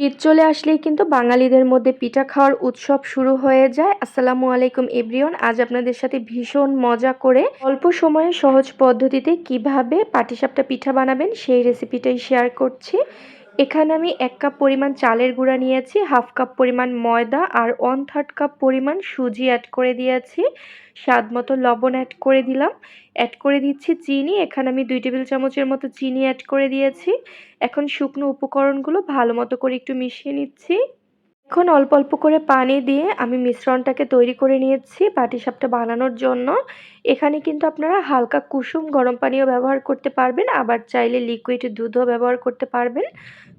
ঈদ চলে আসলেই কিন্তু বাঙালিদের মধ্যে পিঠা খাওয়ার উৎসব শুরু হয়ে যায়। আসসালামু আলাইকুম এব্রিয়ন আজ আপনাদের সাথে ভীষণ মজা করে অল্প সময়ে সহজ পদ্ধতিতে কীভাবে পাটিসাপটা পিঠা বানাবেন সেই রেসিপিটাই শেয়ার করছি। এখানে আমি এক কাপ পরিমাণ চালের গুঁড়া নিয়েছি, হাফ কাপ পরিমাণ ময়দা আর ওয়ান থার্ড কাপ পরিমাণ সুজি অ্যাড করে দিয়েছি। স্বাদ মতো লবণ অ্যাড করে দিলাম। অ্যাড করে দিচ্ছি চিনি, এখানে আমি দুই টেবিল চামচের মতো চিনি অ্যাড করে দিয়েছি। এখন শুকনো উপকরণগুলো ভালো মতো করে একটু মিশিয়ে নিচ্ছি। এখন অল্প অল্প করে পানি দিয়ে আমি মিশ্রণটাকে তৈরি করে নিয়েছি পাটিসাপটা বানানোর জন্য। এখানে কিন্তু আপনারা হালকা কুসুম গরম পানিও ব্যবহার করতে পারবেন, আবার চাইলে লিকুইড দুধও ব্যবহার করতে পারবেন।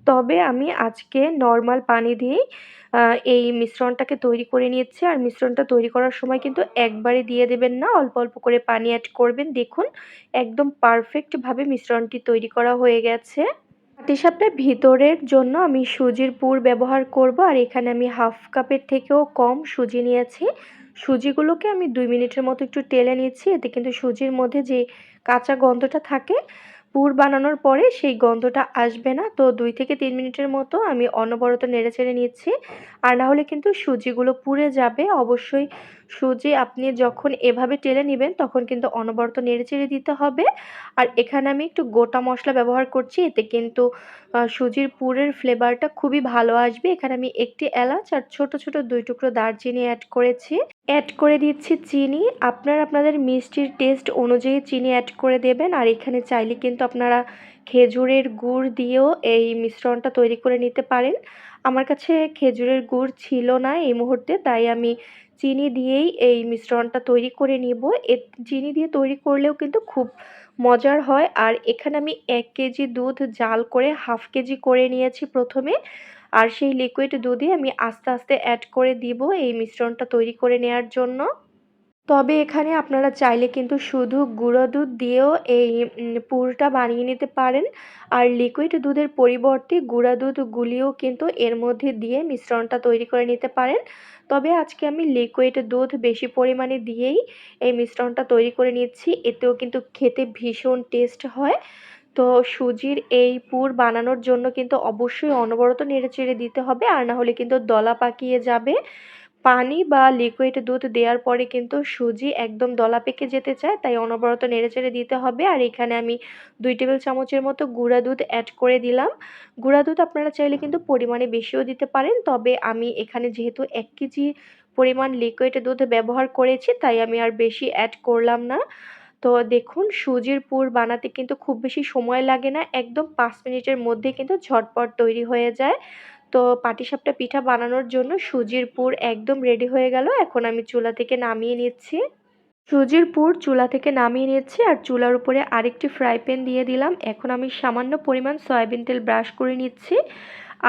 তবে আমি আজকে নর্মাল পানি দিয়েই এই মিশ্রণটাকে তৈরি করে নিয়েছি। আর মিশ্রণটা তৈরি করার সময় কিন্তু একবারে দিয়ে দেবেন না, অল্প অল্প করে পানি অ্যাড করবেন। দেখুন, একদম পারফেক্টভাবে মিশ্রণটি তৈরি করা হয়ে গেছে। পাটিসাপটার ভিতরের জন্য আমি সুজির পুর ব্যবহার করব। আর এখানে আমি হাফ কাপের থেকেও কম সুজি নিয়েছি। সুজিগুলোকে আমি দুই মিনিটের মতো একটু টেলে নিচ্ছি এতে কিন্তু সুজির মধ্যে যে কাঁচা গন্ধটা থাকে পুর বানানোর পরে সেই গন্ধটা আসবে না। তো দুই থেকে তিন মিনিটের মতো আমি অনবরত নেড়ে চেড়ে নিচ্ছি। আর না হলে কিন্তু সুজিগুলো পুড়ে যাবে। অবশ্যই সুজি আপনি যখন এভাবে টেলে নেবেন, তখন কিন্তু অনবরত নেড়ে চেড়ে দিতে হবে। আর এখানে আমি একটু গোটা মশলা ব্যবহার করছি, এতে কিন্তু সুজির পুরের ফ্লেভারটা খুবই ভালো আসবে। এখানে আমি একটি এলাচ আর ছোট ছোট দুই টুকরো দারচিনি অ্যাড করেছি। অ্যাড করে দিচ্ছি চিনি। আপনার আপনাদের মিষ্টির টেস্ট অনুযায়ী চিনি অ্যাড করে দেবেন। আর এখানে চাইলে কিন্তু আপনারা খেজুরের গুড় দিয়েও এই মিশ্রণটা তৈরি করে নিতে পারেন। আমার কাছে খেজুরের গুড় ছিল না এই মুহূর্তে, তাই আমি চিনি দিয়েই এই মিশ্রণটা তৈরি করে নিব। এ চিনি দিয়ে তৈরি করলেও কিন্তু খুব মজার হয়। আর এখানে আমি এক কেজি দুধ জাল করে, হাফ কেজি করে নিয়েছি প্রথমে। আর সেই লিকুইড দুধে আমি আস্তে আস্তে অ্যাড করে দিব এই মিশ্রণটা তৈরি করে নেওয়ার জন্য। তবে এখানে আপনারা চাইলে কিন্তু শুধু গুঁড়ো দুধ দিয়েও এই পুরটা বানিয়ে নিতে পারেন। আর লিকুইড দুধের পরিবর্তে গুঁড়া দুধ গুলিয়েও কিন্তু এর মধ্যে দিয়ে মিশ্রণটা তৈরি করে নিতে পারেন। তবে আজকে আমি লিকুইড দুধ বেশি পরিমাণে দিয়েই এই মিশ্রণটা তৈরি করে নিচ্ছি। এতেও কিন্তু খেতে ভীষণ টেস্ট হয়। তো সুজির এই পুর বানানোর জন্য কিন্তু অবশ্যই অনবরত নেড়েচেড়ে দিতে হবে। আর না হলে কিন্তু দলা পাকিয়ে যাবে। পানি বা লিকুইড দুধ দেওয়ার পরে কিন্তু সুজি একদম দলা পেকে যেতে চায়, তাই অনবরত নেড়েচেড়ে দিতে হবে। আর এখানে আমি দুই টেবিল চামচের মতো গুঁড়া দুধ অ্যাড করে দিলাম। গুঁড়া দুধ আপনারা চাইলে কিন্তু পরিমাণে বেশিও দিতে পারেন, তবে আমি এখানে যেহেতু এক কেজি পরিমাণ লিকুইড দুধ ব্যবহার করেছি, তাই আমি আর বেশি অ্যাড করলাম না। তো দেখুন, সুজির পুর বানাতে কিন্তু খুব বেশি সময় লাগে না, একদম পাঁচ মিনিটের মধ্যে কিন্তু ঝটপট তৈরি হয়ে যায়। তো পাটিসাপটা পিঠা বানানোর জন্য সুজির পুর একদম রেডি হয়ে গেল। এখন আমি চুলা থেকে নামিয়ে নিচ্ছি। সুজির পুর চুলা থেকে নামিয়ে নিচ্ছি আর চুলার উপরে আরেকটি ফ্রাই প্যান দিয়ে দিলাম। এখন আমি সামান্য পরিমাণ সয়াবিন তেল ব্রাশ করে নিচ্ছি।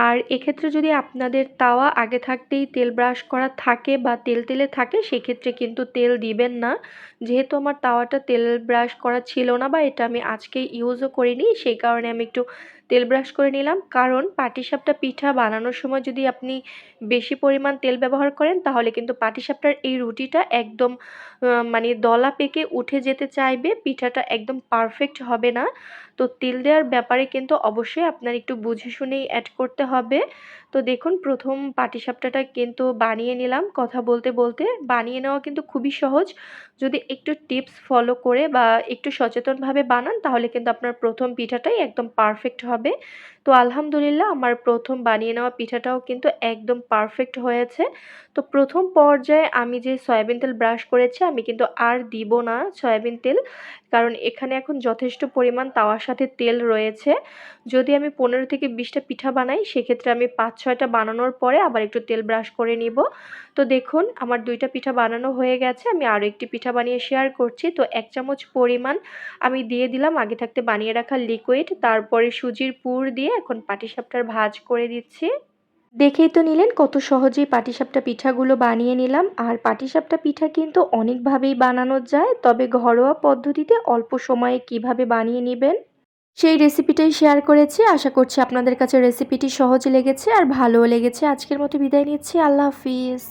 আর এক্ষেত্রে যদি আপনাদের তাওয়া আগে থাকতেই তেল ব্রাশ করা থাকে বা তেল তেলে থাকে, সেক্ষেত্রে কিন্তু তেল দিবেন না। যেহেতু আমার তাওয়াটা তেল ব্রাশ করা ছিল না বা এটা আমি আজকে ইউজও করিনি, সেই কারণে আমি একটু তেল ব্রাশ করে নিলাম। কারণ পাটিসাপটা পিঠা বানানোর সময় যদি আপনি বেশি পরিমাণ তেল ব্যবহার করেন, তাহলে কিন্তু পাটিসাপটার এই রুটিটা একদম মানে দলা পেকে উঠে যেতে চাইবে। পিঠাটা একদম পারফেক্ট হবে না। তো তেল দেওয়ার ব্যাপারে কিন্তু অবশ্যই আপনার একটু বুঝে শুনেই অ্যাড করতে হবে। তো দেখুন, প্রথম পাটিসাপটাটা কিন্তু বানিয়ে নিলাম কথা বলতে বলতে। বানিয়ে নেওয়া কিন্তু খুবই সহজ। যদি একটু টিপস ফলো করে বা একটু সচেতনভাবে বানান, তাহলে কিন্তু আপনার প্রথম পিঠাটাই একদম পারফেক্ট হবে। তো আলহামদুলিল্লাহ, আমার প্রথম বানিয়ে নেওয়া পিঠাটাও কিন্তু একদম পারফেক্ট হয়েছে। তো প্রথম পর্যায়ে আমি যে সয়াবিন তেল ব্রাশ করেছি, আমি কিন্তু আর দিব না সয়াবিন তেল। কারণ এখানে এখন যথেষ্ট পরিমাণ তাওয়ার সাথে তেল রয়েছে। যদি আমি পনেরো থেকে বিশটা পিঠা বানাই, সেক্ষেত্রে আমি পাঁচ, ছয়টা বানানোর পরে আবার একটু তেল ব্রাশ করে নিব। তো দেখুন, আমার দুইটা পিঠা বানানো হয়ে গেছে, আমি আরও একটি পিঠা বানিয়ে শেয়ার করছি। তো এক চামচ পরিমাণ আমি দিয়ে দিলাম আগে থাকতে বানিয়ে রাখা লিকুইড তারপরে সুজির পুর দিয়ে এখন পাটিসাপটার ভাজ করে দিচ্ছি। দেখেই তো নিলেন কত সহজেই পাটিসাপটা পিঠাগুলো বানিয়ে নিলাম। আর পাটিসাপটা পিঠা কিন্তু অনেকভাবেই বানানো যায়, তবে ঘরোয়া পদ্ধতিতে অল্প সময়ে কীভাবে বানিয়ে নেবেন সেই রেসিপিটাই শেয়ার করেছি। আশা করছি আপনাদের কাছে রেসিপিটি সহজ লেগেছে আর ভালোও লেগেছে। আজকের মতো বিদায় নিচ্ছি। আল্লাহ হাফিজ।